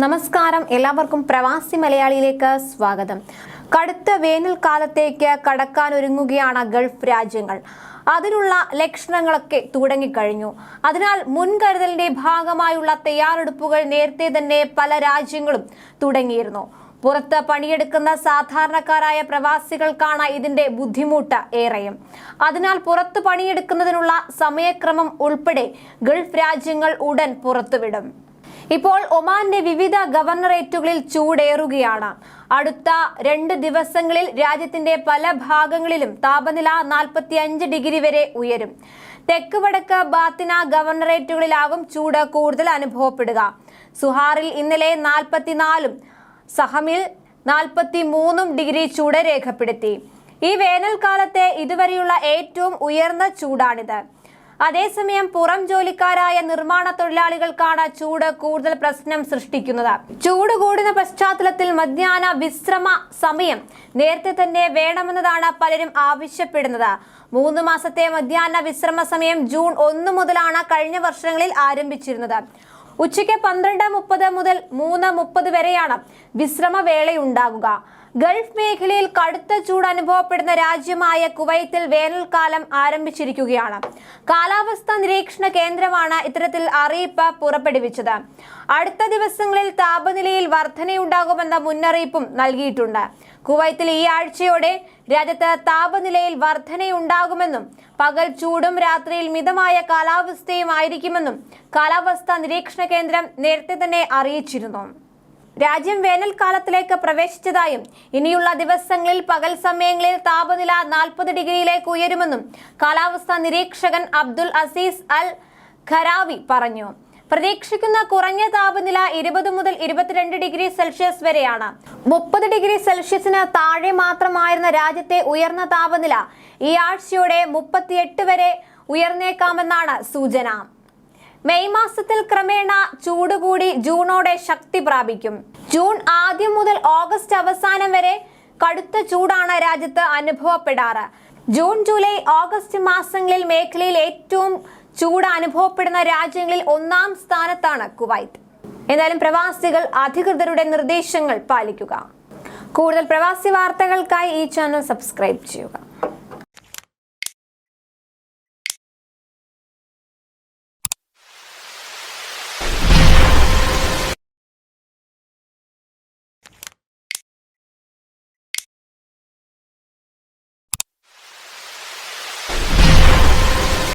നമസ്കാരം. എല്ലാവർക്കും പ്രവാസി മലയാളിയിലേക്ക് സ്വാഗതം. കടുത്ത വേനൽക്കാലത്തേക്ക് കടക്കാനൊരുങ്ങുകയാണ് ഗൾഫ് രാജ്യങ്ങൾ. അതിനുള്ള ലക്ഷണങ്ങളൊക്കെ തുടങ്ങിക്കഴിഞ്ഞു. അതിനാൽ മുൻകരുതലിന്റെ ഭാഗമായുള്ള തയ്യാറെടുപ്പുകൾ നേരത്തെ തന്നെ പല രാജ്യങ്ങളും തുടങ്ങിയിരുന്നു. പുറത്ത് പണിയെടുക്കുന്ന സാധാരണക്കാരായ പ്രവാസികൾക്കാണ് ഇതിന്റെ ബുദ്ധിമുട്ട് ഏറെയും. അതിനാൽ പുറത്ത് പണിയെടുക്കുന്നതിനുള്ള സമയക്രമം ഉൾപ്പെടെ ഗൾഫ് രാജ്യങ്ങൾ ഉടൻ പുറത്തുവിടും. ഇപ്പോൾ ഒമാന്റെ വിവിധ ഗവർണറേറ്റുകളിൽ ചൂടേറുകയാണ്. അടുത്ത രണ്ട് ദിവസങ്ങളിൽ രാജ്യത്തിന്റെ പല ഭാഗങ്ങളിലും താപനില നാൽപ്പത്തി അഞ്ച് ഡിഗ്രി വരെ ഉയരും. തെക്ക് വടക്ക് ബാത്തിന ഗവർണറേറ്റുകളിലാകും ചൂട് കൂടുതൽ അനുഭവപ്പെടുക. സുഹാറിൽ ഇന്നലെ നാൽപ്പത്തിനാലും സഹമിൽ നാൽപ്പത്തി മൂന്നും ഡിഗ്രി ചൂട് രേഖപ്പെടുത്തി. ഈ വേനൽക്കാലത്തെ ഇതുവരെയുള്ള ഏറ്റവും ഉയർന്ന ചൂടാണിത്. അതേസമയം പുറം ജോലിക്കാരായ നിർമ്മാണ തൊഴിലാളികൾക്കാണ് ചൂട് കൂടുതൽ പ്രശ്നം സൃഷ്ടിക്കുന്നത്. ചൂട് കൂടുന്ന പശ്ചാത്തലത്തിൽ മധ്യാഹ്ന വിശ്രമ സമയം നേരത്തെ തന്നെ വേണമെന്നതാണ് പലരും ആവശ്യപ്പെടുന്നത്. മൂന്ന് മാസത്തെ മധ്യാഹ്ന വിശ്രമ സമയം ജൂൺ ഒന്ന് മുതലാണ് കഴിഞ്ഞ വർഷങ്ങളിൽ ആരംഭിച്ചിരുന്നത്. ഉച്ചയ്ക്ക് പന്ത്രണ്ട് മുപ്പത് മുതൽ മൂന്ന് മുപ്പത് വരെയാണ് വിശ്രമ വേളയുണ്ടാകുക ഗൾഫ് മേഖലയിൽ കടുത്ത ചൂട് അനുഭവപ്പെടുന്ന രാജ്യമായ കുവൈത്തിൽ വേനൽക്കാലം ആരംഭിച്ചിരിക്കുകയാണ്. കാലാവസ്ഥാ നിരീക്ഷണ കേന്ദ്രമാണ് ഇത്തരത്തിൽ അറിയിപ്പ് പുറപ്പെടുവിച്ചത്. അടുത്ത ദിവസങ്ങളിൽ താപനിലയിൽ വർധനയുണ്ടാകുമെന്ന മുന്നറിയിപ്പും നൽകിയിട്ടുണ്ട്. കുവൈത്തിൽ ഈ ആഴ്ചയോടെ രാജ്യത്ത് താപനിലയിൽ വർധനയുണ്ടാകുമെന്നും പകൽ ചൂടും രാത്രിയിൽ മിതമായ കാലാവസ്ഥയും ആയിരിക്കുമെന്നും കാലാവസ്ഥാ നിരീക്ഷണ കേന്ദ്രം നേരത്തെ തന്നെ അറിയിച്ചിരുന്നു. രാജ്യം വേനൽക്കാലത്തിലേക്ക് പ്രവേശിച്ചതായും ഇനിയുള്ള ദിവസങ്ങളിൽ പകൽ സമയങ്ങളിൽ താപനില നാൽപ്പത് ഡിഗ്രിയിലേക്ക് ഉയരുമെന്നും കാലാവസ്ഥാ നിരീക്ഷകൻ അബ്ദുൽ അസീസ് അൽ ഖരാവി പറഞ്ഞു. പ്രതീക്ഷിക്കുന്ന കുറഞ്ഞ താപനില ഇരുപത് മുതൽ ഇരുപത്തിരണ്ട് ഡിഗ്രി സെൽഷ്യസ് വരെയാണ്. മുപ്പത് ഡിഗ്രി സെൽഷ്യസിന് താഴെ മാത്രമായിരുന്ന രാജ്യത്തെ ഉയർന്ന താപനില ഈ ആഴ്ചയോടെ മുപ്പത്തിയെട്ട് വരെ ഉയർന്നേക്കാമെന്നാണ് സൂചന. മെയ് മാസത്തിൽ ക്രമേണ ചൂട് കൂടി ജൂണോടെ ശക്തി പ്രാപിക്കും. ജൂൺ ആദ്യം മുതൽ ഓഗസ്റ്റ് അവസാനം വരെ കടുത്ത ചൂടാണ് രാജ്യത്ത് അനുഭവപ്പെടാറ്. ജൂൺ ജൂലൈ ഓഗസ്റ്റ് മാസങ്ങളിൽ മേഖലയിൽ ഏറ്റവും ചൂട് അനുഭവപ്പെടുന്ന രാജ്യങ്ങളിൽ ഒന്നാം സ്ഥാനത്താണ് കുവൈത്ത് എന്നാലും പ്രവാസികൾ അധികൃതരുടെ നിർദ്ദേശങ്ങൾ പാലിക്കുക. കൂടുതൽ പ്രവാസി വാർത്തകൾക്കായി ഈ ചാനൽ സബ്സ്ക്രൈബ് ചെയ്യുക.